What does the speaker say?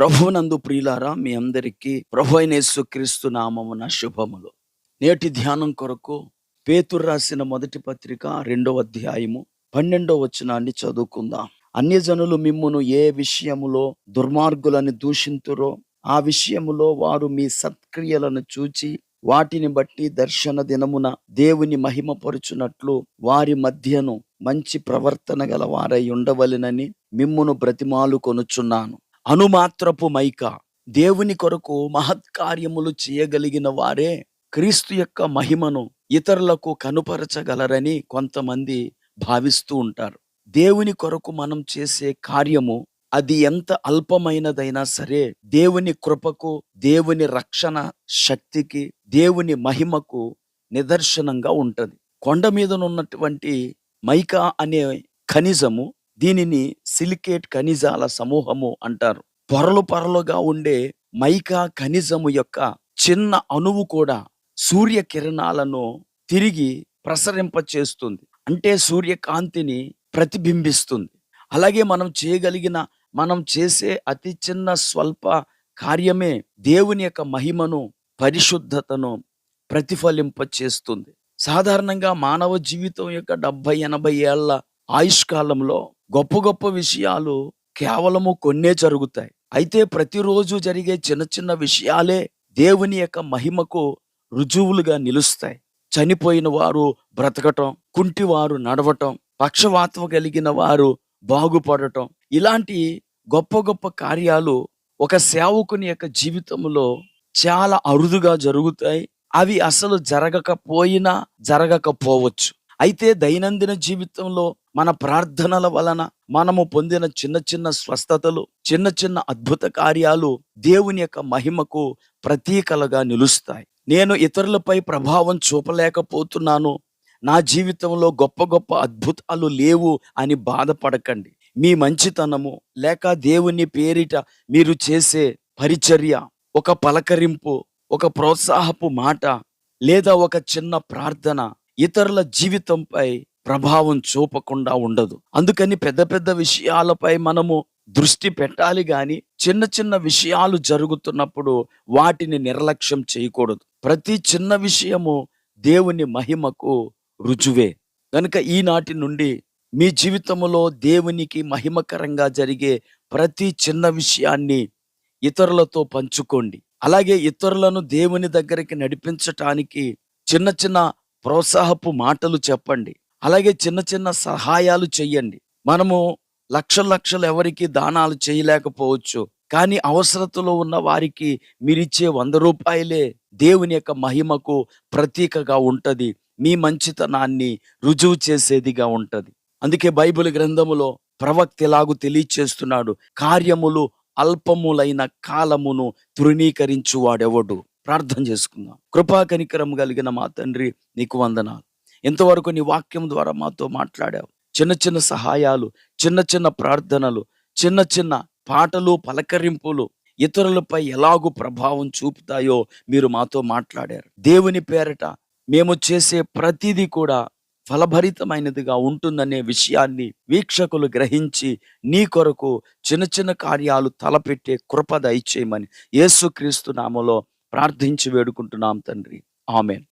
ప్రభువునందు ప్రియులారా మీ అందరికీ ప్రభు అయిన యేసుక్రీస్తు నామమున శుభములు. నేటి ధ్యానం కొరకు పేతురు రాసిన మొదటి పత్రిక రెండవ అధ్యాయము పన్నెండవ వచనాన్ని చదువుకుందాం. అన్యజనులు మిమ్మును ఏ విషయములో దుర్మార్గులని దూషింతురో ఆ విషయములో వారు మీ సత్క్రియలను చూచి వాటిని బట్టి దర్శన దినమున దేవుని మహిమపరుచునట్లు వారి మధ్యను మంచి ప్రవర్తన గల వారై ఉండవలెనని మిమ్మును బ్రతిమాలు కొనుచున్నాను. అనుమాత్రపు మైక. దేవుని కొరకు మహత్కార్యములు చేయగలిగిన వారే క్రీస్తు యొక్క మహిమను ఇతరులకు కనుపరచగలరని కొంతమంది భావిస్తూ ఉంటారు. దేవుని కొరకు మనం చేసే కార్యము అది ఎంత అల్పమైనదైనా సరే దేవుని కృపకు దేవుని రక్షణ శక్తికి దేవుని మహిమకు నిదర్శనంగా ఉంటుంది. కొండ మీద ఉన్నటువంటి మైకా అనే ఖనిజము దీనిని సిలికేట్ ఖనిజాల సమూహము అంటారు. పొరలు పొరలుగా ఉండే మైకా ఖనిజము యొక్క చిన్న అణువు కూడా సూర్యకిరణాలను తిరిగి ప్రసరింపచేస్తుంది. అంటే సూర్యకాంతిని ప్రతిబింబిస్తుంది. అలాగే మనం చేయగలిగిన మనం చేసే అతి చిన్న స్వల్ప కార్యమే దేవుని యొక్క మహిమను పరిశుద్ధతను ప్రతిఫలింప చేస్తుంది సాధారణంగా మానవ జీవితం యొక్క డెబ్బై ఎనభై ఏళ్ళ ఆయుష్కాలంలో గొప్ప గొప్ప విషయాలు కేవలము కొన్నే జరుగుతాయి. అయితే ప్రతిరోజు జరిగే చిన్న చిన్న విషయాలే దేవుని యొక్క మహిమకు రుజువులుగా నిలుస్తాయి. చనిపోయిన వారు బ్రతకటం కుంటివారు నడవటం పక్షవాతం కలిగిన వారు బాగుపడటం ఇలాంటి గొప్ప గొప్ప కార్యాలు ఒక సేవకుని యొక్క జీవితంలో చాలా అరుదుగా జరుగుతాయి. అవి అసలు జరగకపోయినా జరగకపోవచ్చు. అయితే దైనందిన జీవితంలో మన ప్రార్థనల వలన మనము పొందిన చిన్న చిన్న స్వస్థతలు చిన్న చిన్న అద్భుత కార్యాలు దేవుని యొక్క మహిమకు ప్రతీకలుగా నిలుస్తాయి. నేను ఇతరులపై ప్రభావం చూపలేకపోతున్నాను. నా జీవితంలో గొప్ప గొప్ప అద్భుతాలు లేవు అని బాధపడకండి. మీ మంచితనము లేక దేవుని పేరిట మీరు చేసే పరిచర్య ఒక పలకరింపు ఒక ప్రోత్సాహపు మాట లేదా ఒక చిన్న ప్రార్థన ఇతరుల జీవితంపై ప్రభావం చూపకుండా ఉండదు. అందుకని పెద్ద పెద్ద విషయాలపై మనము దృష్టి పెట్టాలి గాని చిన్న చిన్న విషయాలు జరుగుతున్నప్పుడు వాటిని నిర్లక్ష్యం చేయకూడదు. ప్రతి చిన్న విషయము దేవుని మహిమకు రుజువే. కనుక ఈనాటి నుండి మీ జీవితంలో దేవునికి మహిమకరంగా జరిగే ప్రతి చిన్న విషయాన్ని ఇతరులతో పంచుకోండి. అలాగే ఇతరులను దేవుని దగ్గరికి నడిపించటానికి చిన్న చిన్న ప్రోత్సాహపు మాటలు చెప్పండి. అలాగే చిన్న చిన్న సహాయాలు చెయ్యండి. మనము లక్షల లక్షలు ఎవరికి దానాలు చేయలేకపోవచ్చు. కానీ అవసరతలో ఉన్న వారికి మీరిచ్చే వంద రూపాయలే దేవుని యొక్క మహిమకు ప్రతీకగా ఉంటుంది. మీ మంచితనాన్ని రుజువు చేసేదిగా ఉంటుంది. అందుకే బైబిల్ గ్రంథములో ప్రవక్త ఎలాగూ తెలియచేస్తున్నాడు కార్యములు అల్పములైన కాలమును తృణీకరించువాడెవడు? ప్రార్థన చేసుకుందాం. కృపా కనికరం కలిగిన మా తండ్రి నీకు వందనాలు. ఇంతవరకు నీ వాక్యం ద్వారా మాతో మాట్లాడావు. చిన్న చిన్న సహాయాలు చిన్న చిన్న ప్రార్థనలు చిన్న చిన్న పాటలు పలకరింపులు ఇతరులపై ఎలాగూ ప్రభావం చూపుతాయో మీరు మాతో మాట్లాడారు. దేవుని పేరట మేము చేసే ప్రతిదీ కూడా ఫలభరితమైనదిగా ఉంటుందనే విషయాన్ని వీక్షకులు గ్రహించి నీ కొరకు చిన్న చిన్న కార్యాలు తలపెట్టే కృప దయచేయమని యేసుక్రీస్తు నామలో ప్రార్థించి వేడుకుంటున్నాం తండ్రి. ఆమెన్.